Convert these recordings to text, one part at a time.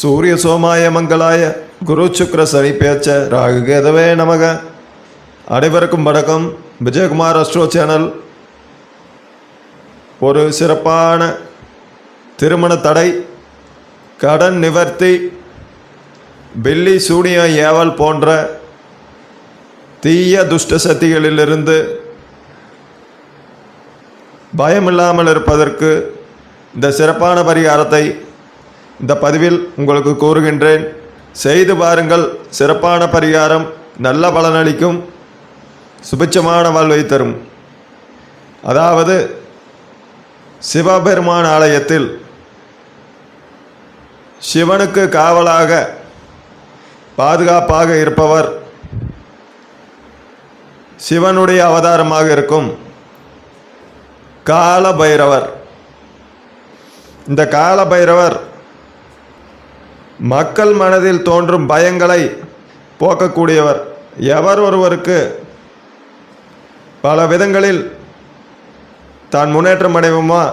சூரிய சோமாய மங்களாய குரு சுக்ர சனி பேச்ச ராகு கேதவே நமக. அனைவருக்கும் வணக்கம். Vijayakumar astro channel. ஒரு சிறப்பான திருமண தடை. கடன் நிவர்த்தி. பில்லி சூனியம் ஏவல் போன்ற தீய துஷ்ட சக்திகளிலிருந்து பயமில்லாமல் இருப்பதற்கு இந்த சிறப்பான பரிகாரத்தை இந்த பதிவில் உங்களுக்கு கூறுகின்றேன் செய்து பாருங்கள் சிறப்பான பரிகாரம் நல்ல பலனளிக்கும் சுபிட்சமான வாழ்வை தரும். அதாவது சிவபெருமான் ஆலயத்தில் சிவனுக்கு காவலாக பாதுகாப்பாக இருப்பவர் சிவனுடைய அவதாரமாக இருக்கும் கால பைரவர் இந்த கால பைரவர் மக்கள் மனதில் தோன்றும் பயங்களை போக்கக்கூடியவர் எவர் ஒருவருக்கு பல விதங்களில் தான் முன்னேற்றம் அடைவோமா?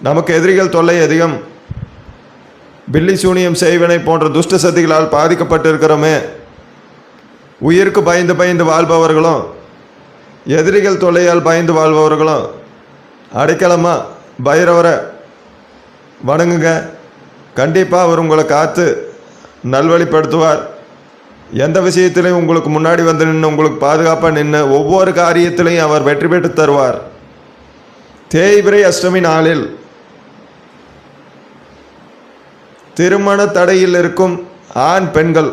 நமக்கு எதிரிகள் தொல்லை அதிகம். பில்லி சூனியம் செய்வினை போன்ற துஷ்ட சக்திகளால் பாதிக்கப்பட்டிருக்கிறோமே. உயிருக்கு பயந்து பயந்து வாழ்பவர்களும் எதிரிகள் தொல்லையால் பயந்து வாழ்பவர்களும் அடைக்கலமாக பைரவரை வணங்குங்க. கண்டிப்பாக அவர் உங்களை காத்து நல்வழிப்படுத்துவார். எந்த விஷயத்திலையும் உங்களுக்கு முன்னாடி வந்து நின்று உங்களுக்கு பாதுகாப்பாக நின்று ஒவ்வொரு காரியத்திலையும் அவர் வெற்றி பெற்று தருவார். தேய்பிரை அஷ்டமி நாளில் திருமண தடையில் இருக்கும் ஆண் பெண்கள்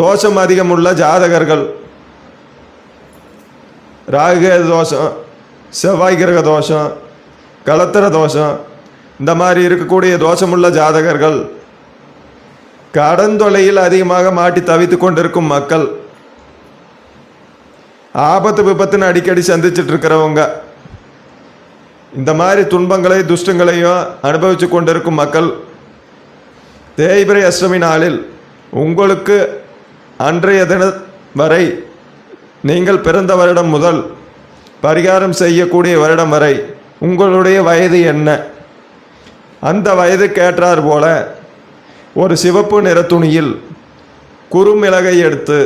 தோஷம் அதிகமுள்ள ஜாதகர்கள் ராகுகேது தோஷம் செவ்வாய் கிரக தோஷம் கலத்திர தோஷம் இந்த மாதிரி இருக்கக்கூடிய தோஷமுள்ள ஜாதகர்கள் கடன் தொலையில் அதிகமாக மாட்டி தவித்து கொண்டிருக்கும் மக்கள் ஆபத்து விபத்துன்னு அடிக்கடி சந்திச்சுட்டு இருக்கிறவங்க இந்த மாதிரி துன்பங்களை துஷ்டங்களையும் அனுபவித்து கொண்டிருக்கும் மக்கள் தேய்பிரை அஷ்டமி நாளில் உங்களுக்கு அன்றைய தின வரை நீங்கள் பிறந்த வருடம் முதல் பரிகாரம் செய்யக்கூடிய வருடம் வரை உங்களுடைய வயது என்ன? அந்த வயதுக்கேற்றார் போல ஒரு சிவப்பு நிற துணியில் குறுமிளகை எடுத்து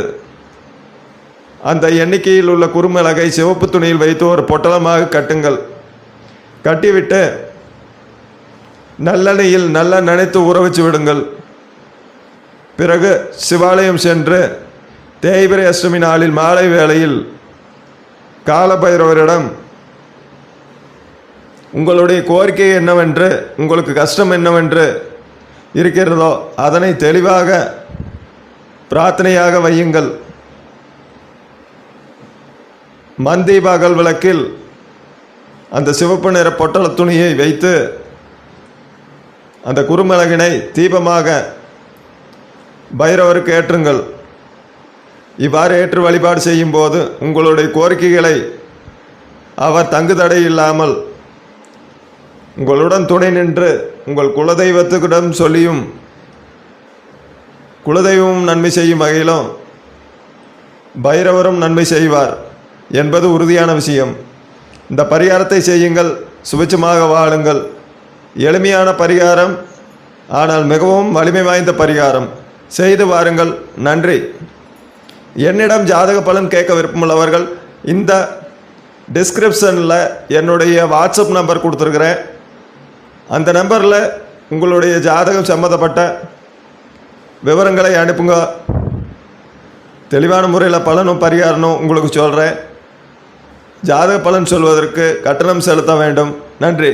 அந்த எண்ணிக்கையில் உள்ள குறுமிளகை சிவப்பு துணியில் வைத்து ஒரு பொட்டலமாக கட்டுங்கள். கட்டிவிட்டு நல்லெண்ணெயில் நல்லா நனைத்து ஊற வச்சு விடுங்கள். பிறகு சிவாலயம் சென்று தேய்பிரை அஷ்டமி நாளில் மாலை வேளையில் காலபைரவரிடம் உங்களுடைய கோரிக்கை என்னவென்று உங்களுக்கு கஷ்டம் என்னவென்று இருக்கிறதோ அதனை தெளிவாக பிரார்த்தனையாக வையுங்கள். மந்தீபாகல் விளக்கில் அந்த சிவப்பு நிற பொட்டல துணியை வைத்து அந்த குறுமிளகினை தீபமாக பைரவருக்கு ஏற்றுங்கள். இவ்வாறு ஏற்று வழிபாடு செய்யும்போது உங்களுடைய கோரிக்கைகளை அவர் தங்குதடை இல்லாமல் உங்களுடன் துணை நின்று உங்கள் குலதெய்வத்துக்கிடம் சொல்லியும் குலதெய்வமும் நன்மை செய்யும் வகையிலும் பைரவரும் நன்மை செய்வார் என்பது உறுதியான விஷயம். இந்த பரிகாரத்தை செய்யுங்கள் சுபிச்சமாக வாழுங்கள். எளிமையான பரிகாரம் ஆனால் மிகவும் வலிமை வாய்ந்த பரிகாரம். செய்து வாருங்கள் நன்றி. என்னிடம் ஜாதக பலன் கேட்க விருப்பமுள்ளவர்கள் இந்த டிஸ்கிரிப்ஷனில் என்னுடைய வாட்ஸ்அப் நம்பர் கொடுத்துருக்குறேன். அந்த நம்பரில் உங்களுடைய ஜாதகம் சம்மந்தப்பட்ட விவரங்களை அனுப்புங்க. தெளிவான முறையில் பலனும் பரிகாரனும் உங்களுக்கு சொல்கிறேன் ஜாதக பலன் சொல்வதற்கு கட்டணம் செலுத்த வேண்டும். நன்றி.